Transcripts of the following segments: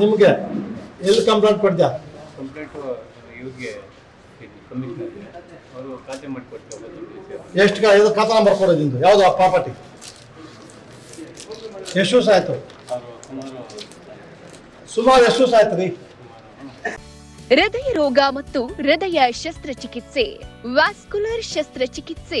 ನಿಮಗೆ ಎಲ್ಲಿ ಕಂಪ್ಲೇಂಟ್ ಕೊಡ್ತೀಯ? ಕಂಪ್ಲೇಂಟು ಇವ್ರಿಗೆ ಕಮಿಷನರ್ಗೆ ಅವರು ಖಾತೆ ಮಾಡಿಕೊಡ್ತಾರೆ ಎಷ್ಟು ಇದು ಖಾತಾ ನಂಬರ್ ಕೊಡೋದಿಂದು ಯಾವುದು ಆ ಪ್ರಾಪರ್ಟಿ ಎಷ್ಟು ದಿವಸ ಆಯ್ತು? ಸುಮಾರು ಎಷ್ಟು ದಿವಸ ಆಯ್ತು ರೀ? ಹೃದಯ ರೋಗ ಮತ್ತು ಹೃದಯ ಶಸ್ತ್ರಚಿಕಿತ್ಸೆ ವ್ಯಾಸ್ಕುಲರ್ ಶಸ್ತ್ರಚಿಕಿತ್ಸೆ.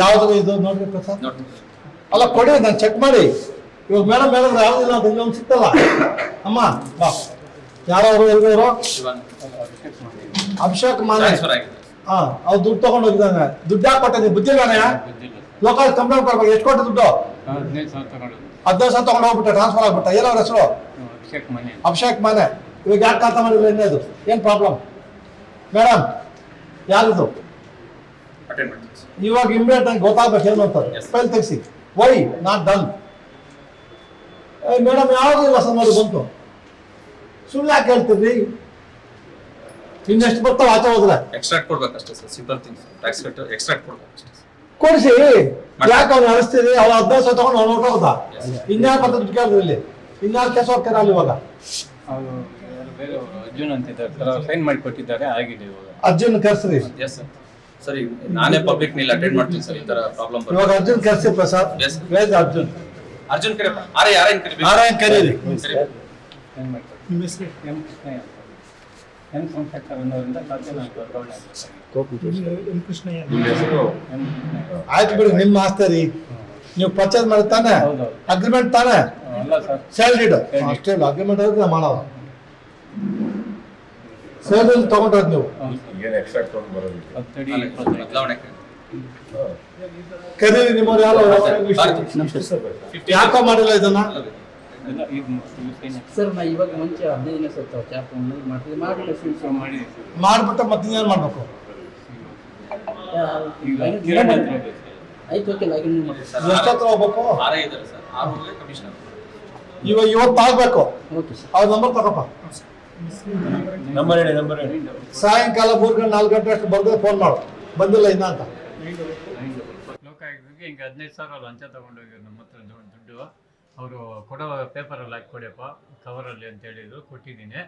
ಯಾವ್ದು ಇದು ನೋಡ್ರಿ ಪ್ರಸಾದ್. ಅಲ್ಲ ಕೊಡಿ ನಾನು ಚೆಕ್ ಮಾಡಿ. ಇವಾಗ ಮೇಡಮ್ ಹೇಳಿದ್ರೆ ಯಾವ್ದಿಲ್ಲ ಅದು ಇನ್ನೊಂದು ಸಿಕ್ತಲ್ಲ? ಅಮ್ಮ ಬಾ. ಯಾರವರು ಎಲ್ಗವರು ಅಭಿಷೇಕ್ ಮಾನೆ ಹಾ ಅವ್ರು ದುಡ್ಡು ತಗೊಂಡು ಹೋಗಿದ್ದಾನೆ. ದುಡ್ಡು ಯಾಕೆ ಕೊಟ್ಟಿದ್ದೀನಿ ಬುದ್ಧಿಲ್ವಾನೆ ಗೊತ್ತಿಲ್ಲ ಲೋಕಲ್ ಕಂಪ್ಲೇಂಟ್ ಕೊಡ್ಬೇಕು. ಎಷ್ಟು ಕೊಟ್ಟು ದುಡ್ಡು? ಹದಿನೈದು ಸಾವಿರ ತಗೊಂಡು ಹೋಗ್ಬಿಟ್ಟೆ ಟ್ರಾನ್ಸ್ಫರ್ ಆಗ್ಬಿಟ್ಟ ಏನೋ ಅವ್ರ ಹೆಸರು ಅಭಿಷೇಕ್ ಮನೆ ಅಭಿಷೇಕ್ ಮಾನೆ ಇವಾಗ ಯಾಕೆ ಖಾತಾ ಮಾಡಿದ್ರೆ ಇನ್ನೇದು ಏನು ಪ್ರಾಬ್ಲಮ್ ಮೇಡಮ್ ಯಾರಿದು? ಅಟೆಂಡ್ ಮಾಡ್ತೀನಿ ಇವಾಗ ಇಮ್ಮಿಡಿಯೇಟ್ ನಂಗೆ ಗೊತ್ತಾಗಬೇಕು ಏನು ಅಂತಾರೆ ಫೈಲ್ ತೆಗಿಸಿ. ವೈ ನಾಟ್ ಡನ್ ಮೇಡಮ್ ಯಾವುದು ಇಲ್ಲ ಸರ್ ನೋಡಿ ಬಂತು? ಸುಳ್ಳು ಯಾಕೆ ಹೇಳ್ತೀರಿ? ಇನ್ನೆಷ್ಟು ಬರ್ತಾವ ಆಚೆ ಹೋದ್ರೆ? Extract ಕೊಡ್ಬೇಕಷ್ಟೇ sir. Simple things tax extract ಕೊಡಿಸಿ. ಯಾಕೆ ಅವ್ನು ಅಳಿಸ್ತೀರಿ ಅವ್ನು ಹದಿನೈದು ಸಾವಿರ ತಗೊಂಡು ಅವ್ನು ಹೊರಟೋದ ಇನ್ಯಾರು ಮತ್ತೆ ದುಡ್ಡು ಕೇಳಿದ್ರು ಇಲ್ಲಿ. ಇನ್ಯಾರು ಕೆಲಸ ಹೋಗ್ತಾರೆ ಅಲ್ಲಿ ಇವಾಗ? ಅವರು ಬೇರೆ ಅವರು? ಅರ್ಜುನ್ ಅಂತಿದ್ದಾರೆ ಸರ್ ಅವ್ರು ಸೈನ್ ಮಾಡಿ ಕೊಟ್ಟಿದ್ದಾರೆ ಆಗಿದೆ ಇವಾಗ. ಅರ್ಜುನ್ ಕರ್ಸ್ರಿ. ಎಸ್ ಸರ್ ಸರಿ ನಾನೇ ಪಬ್ಲಿಕ್ನಲ್ಲಿ ಅಟೆಂಡ್ ಮಾಡ್ತೀನಿ ಸರ್ ಈ ತರ ಪ್ರಾಬ್ಲಮ್ ಇವಾಗ ಅರ್ಜುನ್ ಕರ್ಸಿ Prasad. Yes place Arjun. Arjun ಕರೆ ಆರೆ ಯಾರೇನ್ ಕರೆ ನಾರಾಯಣ್ ಕರೀರಿ. ನಿಮ್ಮ ಹೆಸರು? ಎಂ ಕೃಷ್ಣಯ್ಯ ಎಂ ವರ್ಗಾವಣೆ ಆಗ್ಬೇಕು. ಎಂ ಕೃಷ್ಣಯ್ಯ. ಆಯ್ತು ಬಿಡಿ ನಿಮ್ಮ ಆಸ್ತಿ ರೀ ನೀವು ಪರ್ಚೇಸ್ ಮಾಡಿ ತಾನೆ? ಅಗ್ರಿಮೆಂಟ್ ತಾನೆ? ಅಲ್ಲ ಸರ್. ಸ್ಯಾಲ್ರಿಡ್. ಅಷ್ಟೇ ಅಗ್ರಿಮೆಂಟ್ ಆದ್ರೆ ನಾವು ಸೇಲ್ ತಗೊಂಡ್ರದ್ ನೀವು. ಏನು ಎಕ್ಸ್ಟ್ರಾ ತೊಗೊಂಡು ಬರೋದಿಲ್ಲ. ಕರೀರಿ ನಿಮ್ಮವ್ರು ಯಾರು ಯಾಕೋ ಮಾಡಿಲ್ಲ ಇದನ್ನ. ಸರ್ ನಾ ಇವಾಗ ಮುಂಚೆ ಹದಿನೈದು ದಿನ ಸತ್ತ ಮಾಡ್ತೀವಿ ಮಾಡಿ. ಮಾಡ್ಬಿಟ್ಟು ಮತ್ತೆ ಮಾಡ್ಬೇಕು. ಆಯ್ತು ಓಕೆ ಲಾಗಿನ್ ಹೋಗ್ಬೇಕು? ಇವಾಗ ಇವತ್ತು ಆಗ್ಬೇಕು ಓಕೆ ಸರ್. ಅವ್ರ ನಂಬರ್ ತಗೋಪ್ಪ. ನಂಬರ್ ಹೇಳಿ ನಂಬರ್ ಹೇಳಿ. ಸಾಯಂಕಾಲ ಮೂರು ಗಂಟೆ ನಾಲ್ಕು ಗಂಟೆ ಅಷ್ಟು ಬರ್ದ ಫೋನ್ ಮಾಡು. ಬಂದಿಲ್ಲ ಇನ್ನ ಅಂತ. ಲೋಕಾಯುಕ್ತಕ್ಕೆ ಹಿಂಗೆ ಹದಿನೈದು ಸಾವಿರ ಲಂಚ ತಗೊಂಡೋಗಿ ನಮ್ಮ ಹತ್ರ ದುಡ್ಡು ದುಡ್ಡು. ಅವರು ಕೊಡೋ ಪೇಪರಲ್ಲಿ ಹಾಕಿ ಕೊಡಿಯಪ್ಪ ಕವರಲ್ಲಿ ಅಂತ ಹೇಳಿದ್ರು ಕೊಟ್ಟಿದ್ದೀನಿ.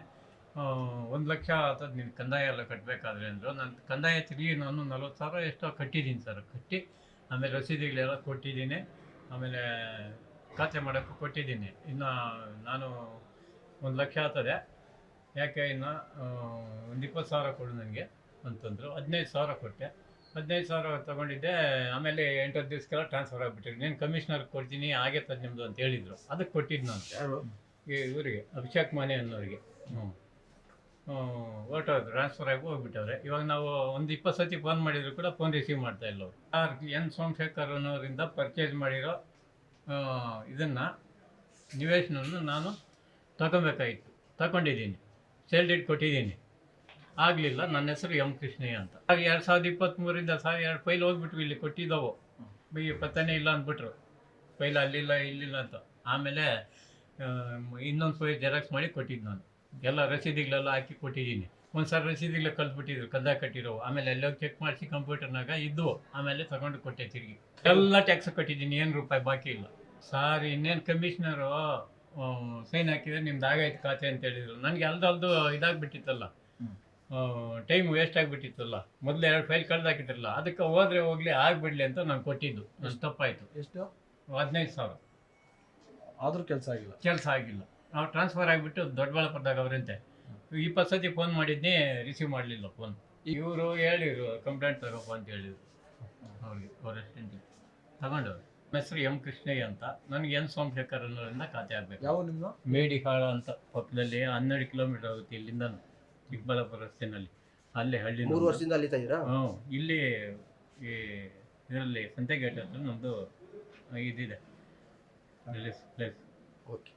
ಒಂದು ಲಕ್ಷ ಅಥವಾ ನಿನ್ನ ಕಂದಾಯ ಎಲ್ಲ ಕಟ್ಟಬೇಕಾದ್ರೆ ಅಂದರು. ನಾನು ಕಂದಾಯ ತಿರುಗಿ ನಾನು ನಲ್ವತ್ತು ಸಾವಿರ ಎಷ್ಟೋ ಕಟ್ಟಿದ್ದೀನಿ ಸರ್. ಕಟ್ಟಿ ಆಮೇಲೆ ರಸೀದಿಗಳೆಲ್ಲ ಕೊಟ್ಟಿದ್ದೀನಿ. ಆಮೇಲೆ ಖಾತೆ ಮಾಡೋಕ್ಕೂ ಕೊಟ್ಟಿದ್ದೀನಿ. ಇನ್ನು ನಾನು ಒಂದು ಲಕ್ಷ ಆಗ್ತದೆ ಯಾಕೆ ಇನ್ನು ಒಂದು ಇಪ್ಪತ್ತು ಸಾವಿರ ಕೊಡು ನನಗೆ ಅಂತಂದರು. ಹದಿನೈದು ಸಾವಿರ ಕೊಟ್ಟೆ. ಹದಿನೈದು ಸಾವಿರ ತಗೊಂಡಿದ್ದೆ ಆಮೇಲೆ ಎಂಟತ್ತು ದಿವಸಕ್ಕೆಲ್ಲ ಟ್ರಾನ್ಸ್ಫರ್ ಆಗಿಬಿಟ್ಟಿದ್ರು ನೀನು ಕಮಿಷನರ್ ಕೊಡ್ತೀನಿ ಹಾಗೆ ತದ್ ನಿಮ್ಮದು ಅಂತ ಹೇಳಿದರು ಅದಕ್ಕೆ ಕೊಟ್ಟಿದ್ದು ನಾನು ಈ ಇವರಿಗೆ ಅಭಿಷೇಕ್ ಮಾನೆ ಅನ್ನೋರಿಗೆ. ಹ್ಞೂ ಹೊರಟೋದು ಟ್ರಾನ್ಸ್ಫರ್ ಆಗಿ ಹೋಗ್ಬಿಟ್ಟವ್ರೆ. ಇವಾಗ ನಾವು ಒಂದು ಇಪ್ಪತ್ತು ಸತಿ ಫೋನ್ ಮಾಡಿದ್ರು ಕೂಡ ಫೋನ್ ರಿಸೀವ್ ಮಾಡ್ತಾ ಇಲ್ಲ ಅವರು. ಆರ್ ಎನ್ ಸೋಮಶೇಖರ್ ಅನ್ನೋರಿಂದ ಪರ್ಚೇಸ್ ಮಾಡಿರೋ ಇದನ್ನು ನಿವೇಶನವನ್ನು ನಾನು ತಗೊಬೇಕಾಗಿತ್ತು ತಗೊಂಡಿದ್ದೀನಿ. ಸೇಲ್ ಡೇಟ್ ಕೊಟ್ಟಿದ್ದೀನಿ. ಆಗಲಿಲ್ಲ, ನನ್ನ ಹೆಸರು ಎಂ ಕೃಷ್ಣಯ್ಯ ಅಂತ. ಆಗ ಎರಡು ಸಾವಿರದ ಇಪ್ಪತ್ತ್ಮೂರಿಂದ ಸಾವಿರ ಎರಡು ಫೈಲ್ ಹೋಗ್ಬಿಟ್ವಿ, ಇಲ್ಲಿ ಕೊಟ್ಟಿದ್ದವು. ಈ ಪತ್ತನೇ ಇಲ್ಲ ಅಂದ್ಬಿಟ್ರು. ಫೈಲ್ ಅಲ್ಲಿಲ್ಲ, ಇಲ್ಲಿಲ್ಲ ಅಂತ. ಆಮೇಲೆ ಇನ್ನೊಂದು ಫೈಲ್ ಜೆರಾಕ್ಸ್ ಮಾಡಿ ಕೊಟ್ಟಿದ್ದು ನಾನು. ಎಲ್ಲ ರಸೀದಿಗಳೆಲ್ಲ ಹಾಕಿ ಕೊಟ್ಟಿದ್ದೀನಿ. ಒಂದು ಸಲ ರಸೀದಿಗಳ ಕಲ್ತ್ಬಿಟ್ಟಿದ್ರು ಕದ್ದ ಕಟ್ಟಿರೋ ಆಮೇಲೆ ಎಲ್ಲೋ ಚೆಕ್ ಮಾಡಿಸಿ ಕಂಪ್ಯೂಟರ್ನಾಗ ಇದ್ದು, ಆಮೇಲೆ ತಗೊಂಡು ಕೊಟ್ಟೆ ತಿರುಗಿ. ಎಲ್ಲ ಟ್ಯಾಕ್ಸ್ ಕಟ್ಟಿದ್ದೀನಿ, ಏನು ರೂಪಾಯಿ ಬಾಕಿ ಇಲ್ಲ. ಸಾರ್ ಇನ್ನೇನು ಕಮಿಷನರು ಸೈನ್ ಹಾಕಿದ್ರೆ ನಿಮ್ದು ಆಗೈತೆ ಖಾತೆ ಅಂತ ಹೇಳಿದ್ರು. ನನಗೆ ಅಲ್ದು ಅಲ್ದು ಇದಾಗ್ಬಿಟ್ಟಿತ್ತಲ್ಲ. Time waste ಆಗಿಬಿಟ್ಟಿತ್ತಲ್ಲ. ಮೊದಲು ಎರಡು ಫೈಲ್ ಕಳ್ದಾಕಿದ್ರಲ್ಲ ಅದಕ್ಕೆ ಹೋದ್ರೆ ಹೋಗ್ಲಿ ಆಗ್ಬಿಡ್ಲಿ ಅಂತ ನಾನು ಕೊಟ್ಟಿದ್ದು. ನನ್ನ ತಪ್ಪಾಯಿತು ಎಷ್ಟು? ಹದಿನೈದು ಸಾವಿರ. ಆದ್ರೂ ಕೆಲಸ ಆಗಿಲ್ಲ. ಕೆಲಸ ಆಗಿಲ್ಲ. ನಾವು ಟ್ರಾನ್ಸ್ಫರ್ ಆಗಿಬಿಟ್ಟು ದೊಡ್ಡಬಳ್ಳಾಪುರದಾಗ ಅವರಂತೆ. ಇಪ್ಪತ್ತು ಸತಿ ಫೋನ್ ಮಾಡಿದ್ನಿ ರಿಸೀವ್ ಮಾಡಲಿಲ್ಲ ಫೋನ್ ಇವರು ಹೇಳಿದ್ರು ಕಂಪ್ಲೇಂಟ್ ತಗೋಪ್ಪ ಅಂತ ಹೇಳಿದ್ರು. ಅವ್ರಿಗೆ ಅವ್ರ ಅಷ್ಟೆಂಟಿಗೆ ತಗೊಂಡವ್ರು. ಹೆಸರು ಎಂ ಕೃಷ್ಣಯ್ಯ ಅಂತ. ನನಗೆ ಎನ್ ಸೋಮಶೇಖರ್ ಅನ್ನೋರಿಂದ ಖಾತೆ ಆಗಬೇಕು. ಯಾವ ನಿಮ್ಮ ಮೇಡಿಹಾಳ ಅಂತ ಪಕ್ಕದಲ್ಲಿ ಹನ್ನೆರಡು ಕಿಲೋಮೀಟರ್ ಆಗುತ್ತೆ ಇಲ್ಲಿಂದ ಚಿಕ್ಕಬಳ್ಳಾಪುರ ರಸ್ತೆನಲ್ಲಿ. ಅಲ್ಲೇ ಹಳ್ಳಿ ಮೂರು ವರ್ಷದಿಂದ ಅಲ್ಲಿ ಇದ್ದೀರಾ? ಹ್ಞೂ ಇಲ್ಲಿ ಈ ಇದರಲ್ಲಿ ಸಂತೆಗೇಟ್ ಹತ್ರ ನಮ್ಮದು ಇದಿದೆ. Place okay.